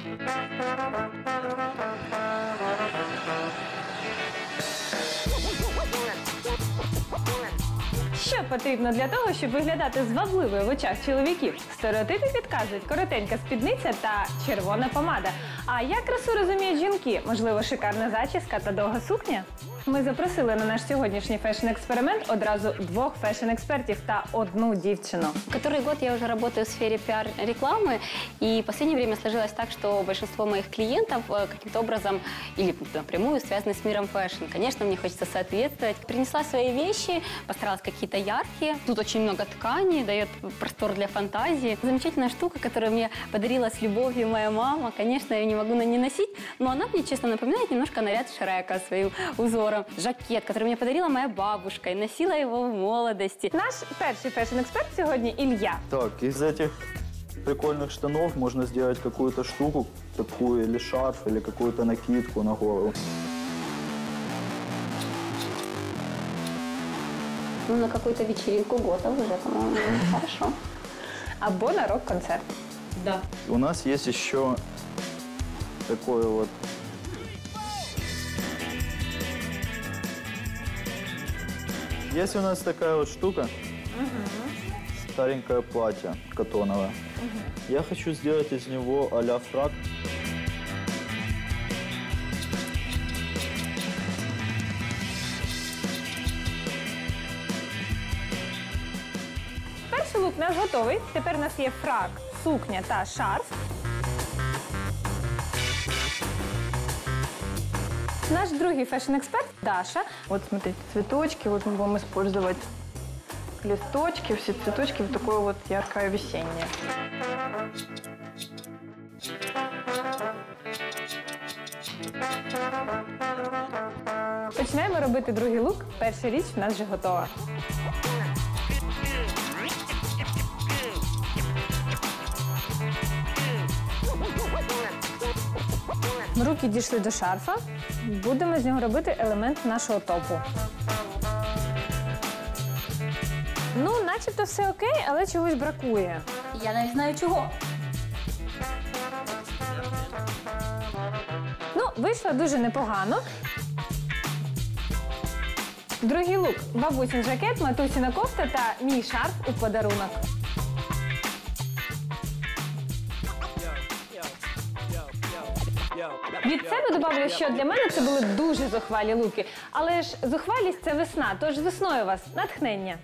Що потрібно для того, щоб виглядати звабливою в очах чоловіків? Стереотипи підказують коротенька спідниця та червона помада. А як красу розуміють жінки? Можливо, шикарна зачіска та довга сукня? Ми запросили на наш сьогоднішній фешн-експеримент одразу двох фешн-експертів та одну дівчину. Который год я уже работаю в сфере пиар-рекламы, и в последнее время сложилось так, что большинство моих клиентов э, каким-то образом или напрямую связаны с миром фэшн. Конечно, мне хочется соответствовать. Принесла свои вещи, постаралась какие-то яркие. Тут очень много ткани, дает простор для фантазии. Замечательная штука, которую мне подарила с любовью моя мама. Конечно, я ее не могу на- не носить, но она мне, честно, напоминает немножко наряд Шрека своим узором. Жакет, который мне подарила моя бабушка, и носила его в молодости. Наш перший фешн-експерт сьогодні Ілля. Так, из этих прикольных штанов можно сделать какую-то штуку, такую или шарф, или какую-то накидку на голову. Ну, на какую-то вечеринку готов уже, по-моему, хорошо. Або на рок-концерт. Да. У нас есть еще такое вот Есть у нас такая вот штука, старенькое платье катоновое. Я хочу сделать из него а-ля фрак. Лук у нас готовий. Тепер у нас є фрак, сукня та шарф. Наш другий фешн-експерт Даша. Вот смотрите, цветочки, вот мы будем использовать листочки, все цветочки вот такое вот яркое весеннее. Починаємо робити другий лук. Перша річ в нас вже готова. Руки дійшли до шарфа. Будемо з нього робити елемент нашого топу. Ну, начебто все окей, але чогось бракує. Я навіть знаю чого. Ну, вийшло дуже непогано. Другий лук. Бабусін жакет, матусіна кофта та мій шарф у подарунок. Від себе добавлю, що для мене це були дуже зухвалі луки. Але ж зухвалість це весна, тож весною вас натхнення.